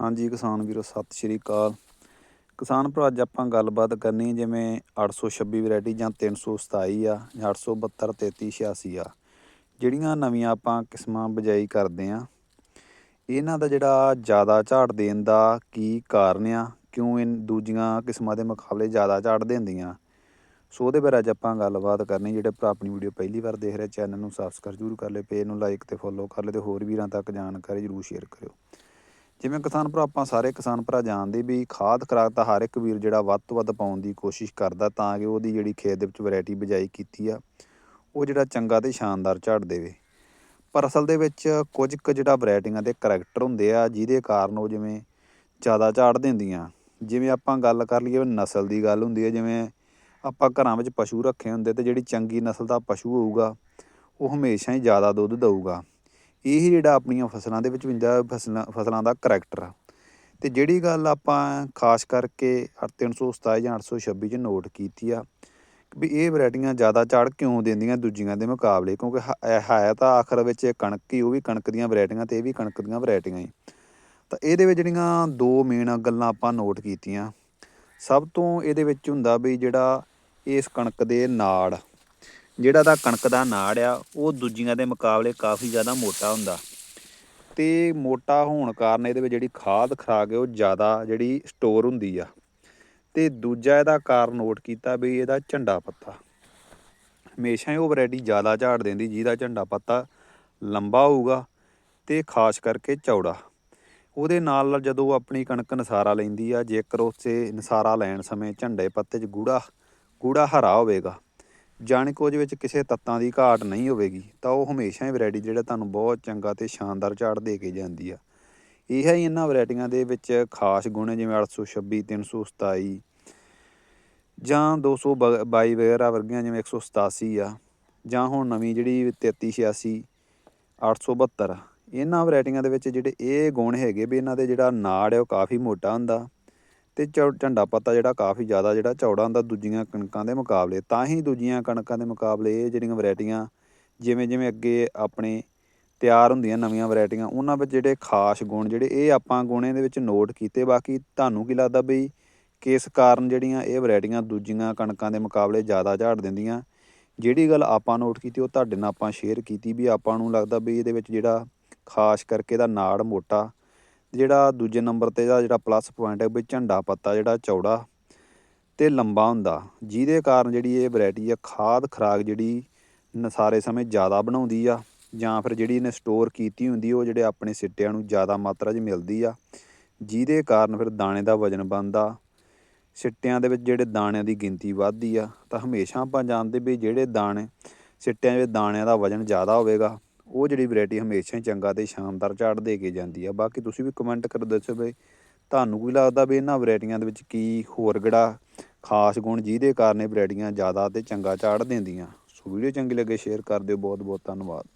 ਹਾਂਜੀ, ਕਿਸਾਨ ਵੀਰੋ, ਸਤਿ ਸ਼੍ਰੀ ਅਕਾਲ। ਕਿਸਾਨ ਭਰਾ, ਅੱਜ ਆਪਾਂ ਗੱਲਬਾਤ ਕਰਨੀ ਜਿਵੇਂ 826 ਵੈਰਾਈਟੀ ਜਾਂ 327 ਆ ਜਾਂ 872 3386 ਆ, ਜਿਹੜੀਆਂ ਨਵੀਆਂ ਆਪਾਂ ਕਿਸਮਾਂ ਬਜਾਈ ਕਰਦੇ ਆ। ਇਹਨਾਂ ਦਾ ਜਿਹੜਾ ਜ਼ਿਆਦਾ ਝਾੜ ਦੇਣ ਦਾ ਕੀ ਕਾਰਨ ਆ? ਕਿਉਂ ਇਹ ਦੂਜੀਆਂ ਕਿਸਮਾਂ ਦੇ ਮੁਕਾਬਲੇ ਜ਼ਿਆਦਾ ਝਾੜ ਦਿੰਦੀਆਂ? ਸੋ ਉਹਦੇ ਬਾਰੇ ਅੱਜ ਆਪਾਂ ਗੱਲਬਾਤ ਕਰਨੀ, ਜਿਹੜੇ ਭਰਾ ਆਪਣੀ ਵੀਡੀਓ ਪਹਿਲੀ ਵਾਰ ਦੇਖ ਰਹੇ, ਚੈਨਲ ਨੂੰ ਸਬਸਕ੍ਰਾਈਬ ਜ਼ਰੂਰ ਕਰ ਲਿਓ, ਪੇਜ ਨੂੰ ਲਾਈਕ ਤੇ ਫੋਲੋ ਕਰ ਲਿਓ ਤੇ ਹੋਰ ਵੀਰਾਂ ਤੱਕ ਜਾਣਕਾਰੀ ਜ਼ਰੂਰ ਸ਼ੇਅਰ ਕਰਿਓ। ਜਿਵੇਂ ਕਿਸਾਨ ਭਰਾ, ਆਪਾਂ ਸਾਰੇ ਕਿਸਾਨ ਭਰਾ ਜਾਣਦੇ ਵੀ ਖਾਦ ਖਰਾਕ ਤਾਂ ਹਰ ਇੱਕ ਵੀਰ ਜਿਹੜਾ ਵੱਧ ਤੋਂ ਵੱਧ ਪਾਉਣ ਦੀ ਕੋਸ਼ਿਸ਼ ਕਰਦਾ ਤਾਂ ਕਿ ਉਹਦੀ ਜਿਹੜੀ ਖੇਤ ਦੇ ਵਿੱਚ ਵੈਰਾਈਟੀ ਬਿਜਾਈ ਕੀਤੀ ਆ, ਉਹ ਜਿਹੜਾ ਚੰਗਾ ਤੇ ਸ਼ਾਨਦਾਰ ਝਾੜ ਦੇਵੇ। ਪਰ ਅਸਲ ਦੇ ਵਿੱਚ ਕੁਝ ਕੁ ਜਿਹੜਾ ਵੈਰਾਈਟੀਆਂ ਦੇ ਕਰੈਕਟਰ ਹੁੰਦੇ ਆ, ਜਿਹਦੇ ਕਾਰਨ ਉਹ ਜਿਵੇਂ ਜ਼ਿਆਦਾ ਝਾੜ ਦਿੰਦੀਆਂ। ਜਿਵੇਂ ਆਪਾਂ ਗੱਲ ਕਰ ਲਈਏ ਨਸਲ ਦੀ ਗੱਲ ਹੁੰਦੀ ਹੈ ਜਿਵੇਂ ਆਪਾਂ ਘਰਾਂ ਵਿੱਚ ਪਸ਼ੂ ਰੱਖੇ ਹੁੰਦੇ ਤੇ ਜਿਹੜੀ ਚੰਗੀ ਨਸਲ ਦਾ ਪਸ਼ੂ ਹੋਊਗਾ, ਉਹ ਹਮੇਸ਼ਾ ਹੀ ਜ਼ਿਆਦਾ ਦੁੱਧ ਦੇਊਗਾ। ਇਹ ਜਿਹੜਾ ਆਪਣੀਆਂ ਫਸਲਾਂ ਦੇ ਵਿੱਚ ਵੀ ਹੁੰਦਾ ਫਸਲਾਂ ਫਸਲਾਂ ਦਾ ਕਰੈਕਟਰ ਆ। ਤੇ ਜਿਹੜੀ ਗੱਲ ਆਪਾਂ ਖਾਸ ਕਰਕੇ 327 ਜਾਂ 826 ਚ ਨੋਟ ਕੀਤੀ ਆ, ਵੀ ਇਹ ਵੈਰਾਈਟੀਆਂ ਜ਼ਿਆਦਾ ਝਾੜ ਕਿਉਂ ਦਿੰਦੀਆਂ ਦੂਜੀਆਂ ਦੇ ਮੁਕਾਬਲੇ? ਕਿਉਂਕਿ ਹ- ਇਹ ਹੈ ਤਾਂ ਆਖਰ ਵਿੱਚ ਕਣਕ ਹੀ, ਉਹ ਵੀ ਕਣਕ ਦੀਆਂ ਵੈਰਾਈਟੀਆਂ ਤੇ ਇਹ ਵੀ ਕਣਕ ਦੀਆਂ ਵੈਰਾਈਟੀਆਂ ਹੀ। ਤਾਂ ਇਹਦੇ ਵਿੱਚ ਜਿਹੜੀਆਂ ਦੋ ਮੇਨ ਗੱਲਾਂ ਆਪਾਂ ਨੋਟ ਕੀਤੀਆਂ, ਸਭ ਤੋਂ ਇਹਦੇ ਵਿੱਚ ਹੁੰਦਾ ਵੀ ਜਿਹੜਾ ਇਸ ਕਣਕ ਦੇ ਨਾੜ ਜਿਹੜਾ ਦਾ ਕਣਕ ਦਾ ਨਾੜ ਆ, ਉਹ ਦੂਜੀਆਂ ਦੇ ਮੁਕਾਬਲੇ ਕਾਫੀ ਜ਼ਿਆਦਾ ਮੋਟਾ ਹੁੰਦਾ। ਤੇ ਮੋਟਾ ਹੋਣ ਕਾਰਨ ਇਹਦੇ ਵਿੱਚ ਜਿਹੜੀ ਖਾਦ ਖਰਾਕ ਹੈ ਉਹ ਜ਼ਿਆਦਾ ਜਿਹੜੀ ਸਟੋਰ ਹੁੰਦੀ ਆ। ਤੇ ਦੂਜਾ ਇਹਦਾ ਕਾਰਨ ਨੋਟ ਕੀਤਾ ਵੀ ਇਹਦਾ ਝੰਡਾ ਪੱਤਾ। ਹਮੇਸ਼ਾ ਹੀ ਉਹ ਵੈਰਾਈਟੀ ਜ਼ਿਆਦਾ ਝਾੜ ਦਿੰਦੀ, ਜਿਹਦਾ ਝੰਡਾ ਪੱਤਾ ਲੰਬਾ ਹੋਊਗਾ ਤੇ ਖਾਸ ਕਰਕੇ ਚੌੜਾ। ਉਹਦੇ ਨਾਲ ਨਾਲ ਜਦੋਂ ਆਪਣੀ ਕਣਕ ਨਸਾਰਾ ਲੈਂਦੀ ਆ, ਜੇਕਰ ਉਸੇ ਨਸਾਰਾ ਲੈਣ ਸਮੇਂ ਝੰਡੇ ਪੱਤੇ 'ਚ ਗੂੜਾ ਗੂੜਾ ਹਰਾ ਹੋਵੇਗਾ ਜਾਣੀ ਕਿ ਉਹਦੇ ਵਿੱਚ ਕਿਸੇ ਤੱਤਾਂ ਦੀ ਘਾਟ ਨਹੀਂ ਹੋਵੇਗੀ, ਤਾਂ ਉਹ ਹਮੇਸ਼ਾ ਹੀ ਵੈਰਾਈਟੀ ਜਿਹੜਾ ਤੁਹਾਨੂੰ ਬਹੁਤ ਚੰਗਾ ਤੇ ਸ਼ਾਨਦਾਰ ਝਾੜ ਦੇ ਕੇ ਜਾਂਦੀ ਆ। ਇਹ ਹੀ ਇਹਨਾਂ ਵੈਰਾਈਟੀਆਂ ਦੇ ਵਿੱਚ ਖਾਸ ਗੁਣ ਹੈ ਜਿਵੇਂ 826 327 ਜਾਂ 222 ਵਗੈਰਾ ਵਰਗੀਆਂ, ਜਿਵੇਂ 187 ਆ ਜਾਂ ਹੁਣ ਨਵੀਂ ਜਿਹੜੀ 3386 872 ਇਹਨਾਂ ਵੈਰਾਈਟੀਆਂ ਦੇ ਵਿੱਚ ਜਿਹੜੇ ਇਹ ਗੁਣ ਹੈਗੇ ਵੀ ਇਹਨਾਂ ਦੇ ਜਿਹੜਾ ਨਾੜ ਹੈ ਉਹ ਕਾਫੀ ਮੋਟਾ ਹੁੰਦਾ। ਤੇ ਝੰਡਾ ਪੱਤਾ ਜਿਹੜਾ ਕਾਫੀ ਜ਼ਿਆਦਾ ਜਿਹੜਾ ਚੌੜਾ ਹੁੰਦਾ ਦੂਜੀਆਂ ਕਣਕਾਂ ਦੇ ਮੁਕਾਬਲੇ, ਤਾਂ ਹੀ ਦੂਜੀਆਂ ਕਣਕਾਂ ਦੇ ਮੁਕਾਬਲੇ ਇਹ ਜਿਹੜੀਆਂ ਵੈਰਾਈਟੀਆਂ ਜਿਵੇਂ ਜਿਵੇਂ ਅੱਗੇ ਆਪਣੇ ਤਿਆਰ ਹੁੰਦੀਆਂ ਨਵੀਆਂ ਵੈਰਾਈਟੀਆਂ, ਉਹਨਾਂ ਵਿੱਚ ਜਿਹੜੇ ਖਾਸ ਗੁਣ ਜਿਹੜੇ ਇਹ ਆਪਾਂ ਗੁਣ ਇਹਦੇ ਵਿੱਚ ਨੋਟ ਕੀਤੇ, ਬਾਕੀ ਤੁਹਾਨੂੰ ਕੀ ਲੱਗਦਾ ਬਈ ਕਿਸ ਕਾਰਨ ਜਿਹੜੀਆਂ ਇਹ ਵੈਰਾਈਟੀਆਂ ਦੂਜੀਆਂ ਕਣਕਾਂ ਦੇ ਮੁਕਾਬਲੇ ਜ਼ਿਆਦਾ ਝਾੜ ਦਿੰਦੀਆਂ? ਜਿਹੜੀ ਗੱਲ ਆਪਾਂ ਨੋਟ ਕੀਤੀ, ਉਹ ਤੁਹਾਡੇ ਨਾਲ ਆਪਾਂ ਸ਼ੇਅਰ ਕੀਤੀ, ਵੀ ਆਪਾਂ ਨੂੰ ਲੱਗਦਾ ਵੀ ਇਹਦੇ ਵਿੱਚ ਜਿਹੜਾ ਖਾਸ ਕਰਕੇ ਇਹਦਾ ਨਾੜ ਮੋਟਾ ਜਿਹੜਾ ਦੂਜੇ ਨੰਬਰ ਤੇ ਦਾ ਜਿਹੜਾ ਪਲੱਸ ਪੁਆਇੰਟ ਹੈ ਵੀ ਝੰਡਾ ਪੱਤਾ ਜਿਹੜਾ ਚੌੜਾ ਤੇ ਲੰਬਾ ਹੁੰਦਾ। ਜਿਹਦੇ ਕਾਰਨ ਜਿਹੜੀ ਇਹ ਵੈਰਾਈਟੀ ਆ ਖਾਦ ਖਰਾਕ ਜਿਹੜੀ ਨਸਾਰੇ ਸਮੇਂ ਜ਼ਿਆਦਾ ਬਣਾਉਂਦੀ ਆ, ਜਾਂ ਫਿਰ ਜਿਹੜੀ ਇਹਨੇ ਸਟੋਰ ਕੀਤੀ ਹੁੰਦੀ, ਉਹ ਜਿਹੜੇ ਆਪਣੇ ਸਿੱਟਿਆਂ ਨੂੰ ਜ਼ਿਆਦਾ ਮਾਤਰਾ 'ਚ ਮਿਲਦੀ ਆ। ਜਿਹਦੇ ਕਾਰਨ ਫਿਰ ਦਾਣੇ ਦਾ ਵਜਨ ਬਣਦਾ। ਸਿੱਟਿਆਂ ਦੇ ਵਿੱਚ ਜਿਹੜੇ ਦਾਣਿਆਂ ਦੀ ਗਿਣਤੀ ਵੱਧਦੀ ਆ, ਤਾਂ ਹਮੇਸ਼ਾ ਆਪਾਂ ਜਾਣਦੇ ਵੀ ਜਿਹੜੇ ਦਾਣੇ, ਸਿੱਟਿਆਂ ਵਿੱਚ ਦਾਣਿਆਂ ਦਾ ਵਜਨ ਜ਼ਿਆਦਾ ਹੋਵੇਗਾ ਉਹ ਜਿਹੜੀ ਵੈਰਾਈਟੀ ਹਮੇਸ਼ਾ ਹੀ ਚੰਗਾ ਤੇ ਸ਼ਾਨਦਾਰ ਝਾੜ ਦੇ ਕੇ ਜਾਂਦੀ ਆ। ਬਾਕੀ ਤੁਸੀਂ ਵੀ ਕਮੈਂਟ ਕਰ ਦੱਸੋ ਬਈ ਤੁਹਾਨੂੰ ਕੀ ਲੱਗਦਾ ਵੀ ਇਹਨਾਂ ਵੈਰਾਈਟੀਆਂ ਦੇ ਵਿੱਚ ਕੀ ਹੋਰ ਕਿਹੜਾ ਖਾਸ ਗੁਣ ਜਿਹਦੇ ਕਾਰਨ ਇਹ ਵੈਰਾਈਟੀਆਂ ਜ਼ਿਆਦਾ ਤੇ ਚੰਗਾ ਝਾੜ ਦਿੰਦੀਆਂ। ਸੋ ਵੀਡੀਓ ਚੰਗੀ ਲੱਗੇ ਸ਼ੇਅਰ ਕਰ ਦਿਓ। ਬਹੁਤ ਬਹੁਤ ਧੰਨਵਾਦ।